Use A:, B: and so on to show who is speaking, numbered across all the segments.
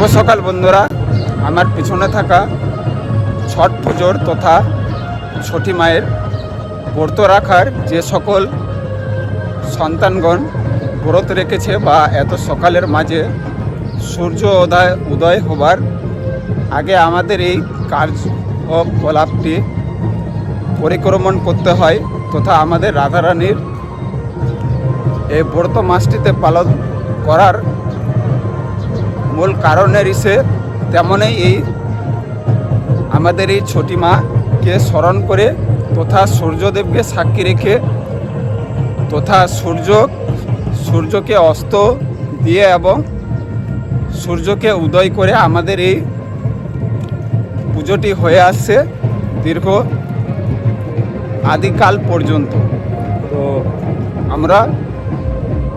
A: শুভ সকাল বন্ধুরা। আমার পিছনে থাকা ছট পুজোর তথা ছটি মায়ের ব্রত রাখার যে সকল সন্তানগণ ব্রত রেখেছে বা এত সকালের মাঝে সূর্য উদয় উদয় হবার আগে আমাদের এই কার্যকলাপটি পরিক্রমণ করতে হয় তথা আমাদের রাধারানীর এই ব্রত মাসটিতে পালন করার মূল কারণের ইসে তেমনই এই আমাদের এই ছোটি মাকে স্মরণ করে তথা সূর্যদেবকে সাক্ষী রেখে তথা সূর্য, সূর্যকে অস্ত দিয়ে এবং সূর্যকে উদয় করে আমাদের এই পুজোটি হয়ে আসছে দীর্ঘ আদিকাল পর্যন্ত। তো আমরা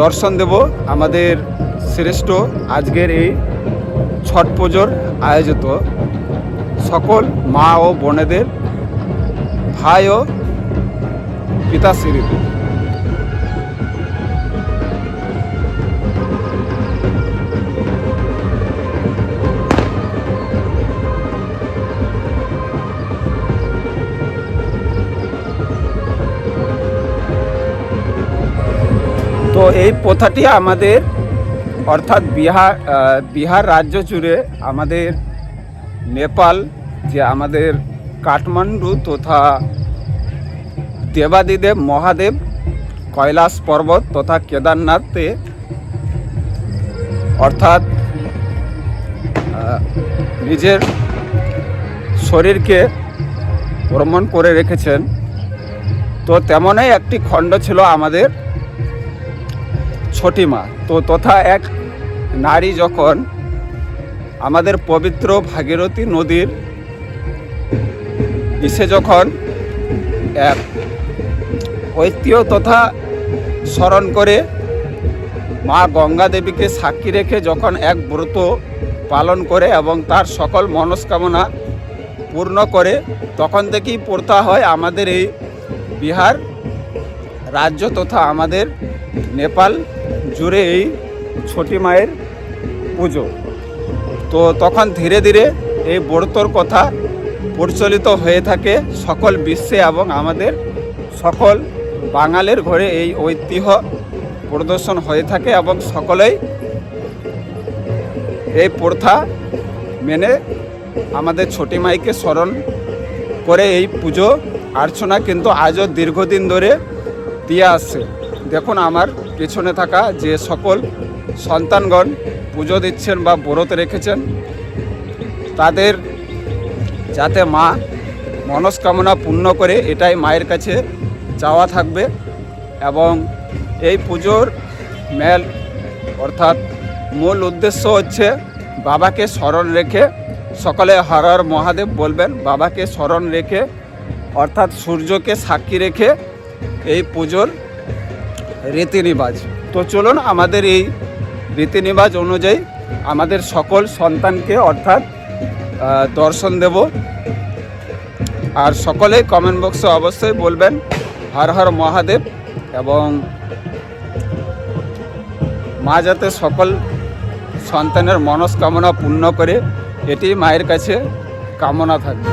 A: দর্শন দেব আমাদের শ্রেষ্ঠ আজকের এই ছট পুজোর আয়োজিত সকল মা ও বোনেদের ভাই ও পিতা পিতাশ্রীদের তো এই প্রথাটি আমাদের অর্থাৎ বিহার বিহার রাজ্য জুড়ে আমাদের নেপাল, যে আমাদের কাঠমান্ডু তথা দেবাদিদেব, মহাদেব, কৈলাস পর্বত তথা কেদারনাথে অর্থাৎ নিজের শরীরকে ভ্রমণ করে রেখেছেন। তো তেমনই একটি খণ্ড ছিল আমাদের ছোটি মা তো তথা এক নারী যখন আমাদের পবিত্র ভাগীরথী নদীর ইসে যখন এক ঐতিহ্য তথা স্মরণ করে মা গঙ্গা দেবীকে সাক্ষী রেখে যখন এক ব্রত পালন করে এবং তার সকল মনস্কামনা পূর্ণ করে, তখন থেকেই প্রথা হয় আমাদের এই বিহার রাজ্য তথা আমাদের নেপাল জুড়ে এই ছটি মায়ের পুজো। তো তখন ধীরে ধীরে এই ব্রতর কথা প্রচলিত হয়ে থাকে সকল বিশ্বে এবং আমাদের সকল বাঙালির ঘরে এই ঐতিহ্য প্রদর্শন হয়ে থাকে এবং সকলেই এই প্রথা মেনে আমাদের ছোটি মাইকে স্মরণ করে এই পুজো অর্চনা কিন্তু আজও দীর্ঘদিন ধরে দিয়ে আসছে। দেখুন আমার পেছনে থাকা যে সকল সন্তানগণ পুজো দিচ্ছেন বা ব্রত রেখেছেন, তাদের যাতে মা মনস্কামনা পূর্ণ করে এটাই মায়ের কাছে চাওয়া থাকবে এবং এই পুজোর মেল অর্থাৎ মূল উদ্দেশ্য হচ্ছে বাবাকে স্মরণ রেখে সকলে হর হর মহাদেব বলবেন, বাবাকে স্মরণ রেখে অর্থাৎ সূর্যকে সাক্ষী রেখে এই পুজোর রীতিনিবাজ। তো চলুন আমাদের এই রীতিনিবাজ অনুযায়ী আমাদের সকল সন্তানকে অর্থাৎ দর্শন দেব। আর সকলেই কমেন্ট বক্সে অবশ্যই বলবেন, হর হর মহাদেব এবং মা যাতে সকল সন্তানের মনস্কামনা পূর্ণ করে, এটি মায়ের কাছে কামনা থাকবে।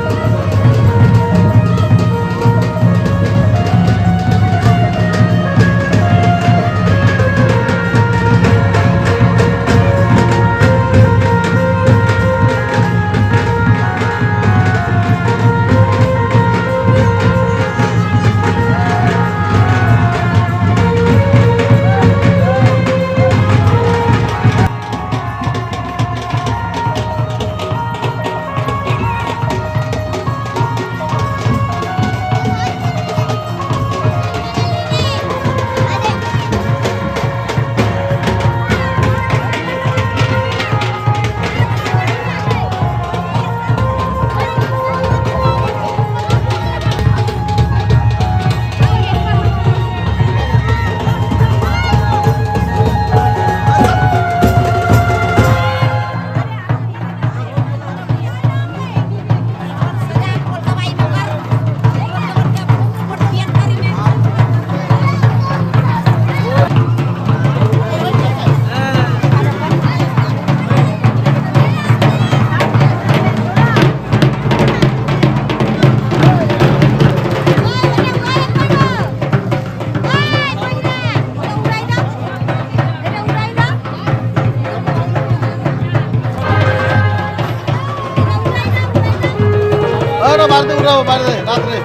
B: বাড়িতে উঠাবো বাড়িতে রাত্রে।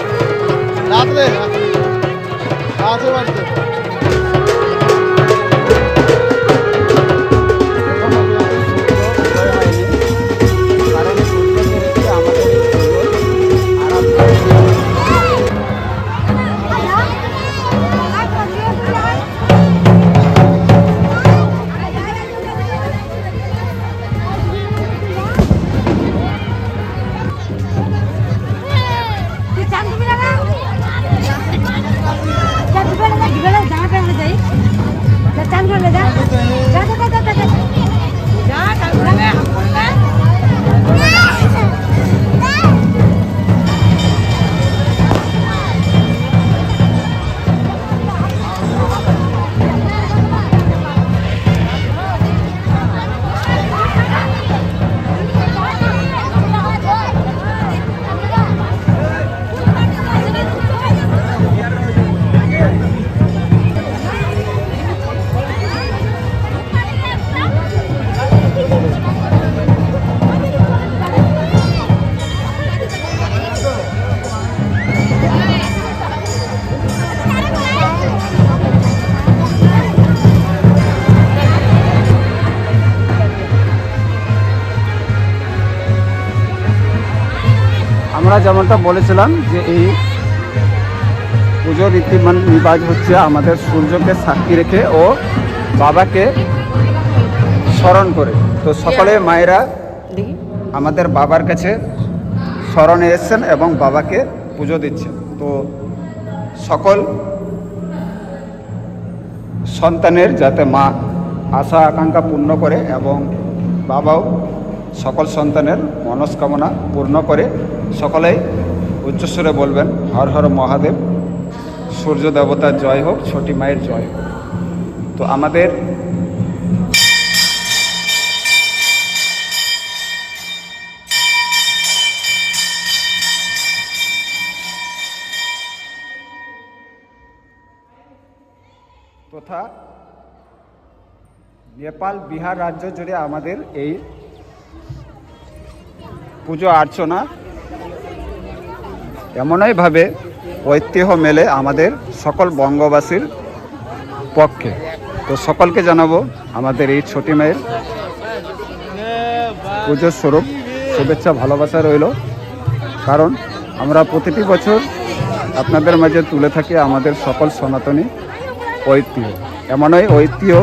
B: রাত্রে আছে বাড়িতে।
A: আমরা যেমনটা বলেছিলাম যে এই পুজো রীতি রিবাজ হচ্ছে আমাদের সূর্যকে সাক্ষী রেখে ও বাবাকে স্মরণ করে। তো সকলে মায়েরা আমাদের বাবার কাছে স্মরণে এসছেন এবং বাবাকে পুজো দিচ্ছেন। তো সকল সন্তানের যাতে মা আশা, আকাঙ্ক্ষা পূর্ণ করে এবং বাবাও সকল সন্তানের মনস্কামনা পূর্ণ করে সকলেই উচ্চস্বরে বলবেন, হর হর মহাদেব, সূর্য দেবতার জয় হোক, ছটি মায়ের জয় হোক। তো আমাদের তথা নেপাল, বিহার রাজ্য জুড়ে আমাদের এই পুজো অর্চনা এমনইভাবে ঐতিহ্য মেলে আমাদের সকল বঙ্গবাসীর পক্ষে। তো সকলকে জানাব আমাদের এই ছোটি মায়ের পুজোর স্বরূপ। শুভেচ্ছা, ভালোবাসা রইল। কারণ আমরা প্রতিটি বছর আপনাদের মাঝে তুলে থাকি আমাদের সকল সনাতনী ঐতিহ্য। এমনই ঐতিহ্য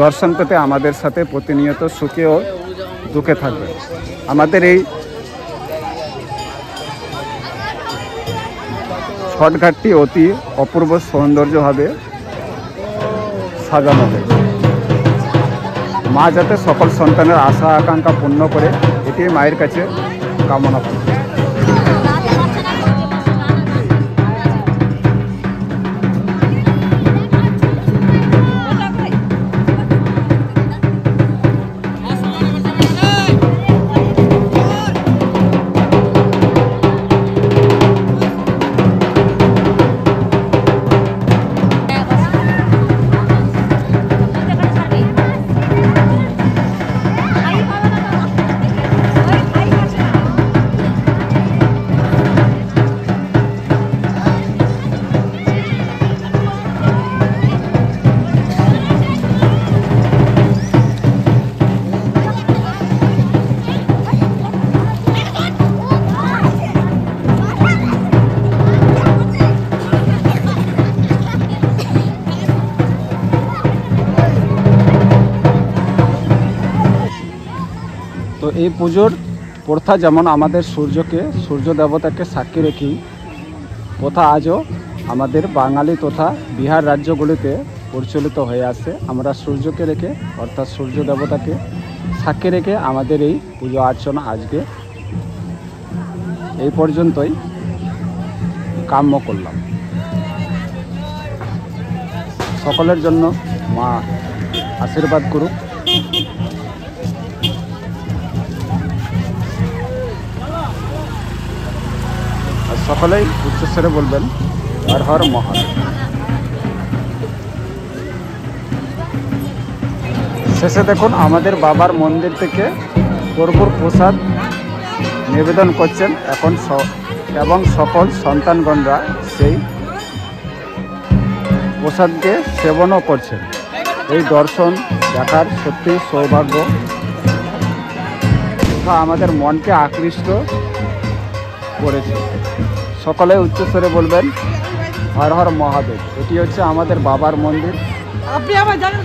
A: দর্শন পেতে আমাদের সাথে প্রতিনিয়ত সুখে ও দুঃখে থাকবে। আমাদের এই ছটঘাটটি অতি অপূর্ব সৌন্দর্যভাবে সাজানো হয়েছে। মা যাতে সকল সন্তানের আশা আকাঙ্ক্ষা পূর্ণ করে, এটি মায়ের কাছে কামনা করি এই পুজোর প্রথা যেমন আমাদের সূর্যকে, সূর্য দেবতাকে সাক্ষী রেখি, প্রথা আজও আমাদের বাঙালি তথা বিহার রাজ্যগুলিতে প্রচলিত হয়ে আসছে আমরা সূর্যকে রেখে, অর্থাৎ সূর্য দেবতাকে সাক্ষী রেখে আমাদের এই পুজো অর্চনা আজকে এই পর্যন্তই কাম্য করলাম। সকলের জন্য মা আশীর্বাদ করুক। সকলেই উচ্চস্বরে বলবেন, হর হর মহাদেব শেষে দেখুন, আমাদের বাবার মন্দির থেকে কর্পূর প্রসাদ নিবেদন করছেন এখন এবং সকল সন্তানগণরা সেই প্রসাদকে সেবনও করছেন। এই দর্শন দেখার সত্যিই সৌভাগ্য। আমাদের মনকে আকৃষ্ট করেছে। সকলে উচ্চস্বরে বলবেন হর হর মহাদেব। এটি হচ্ছে আমাদের বাবার মন্দির।
C: আপনি আবার জানেন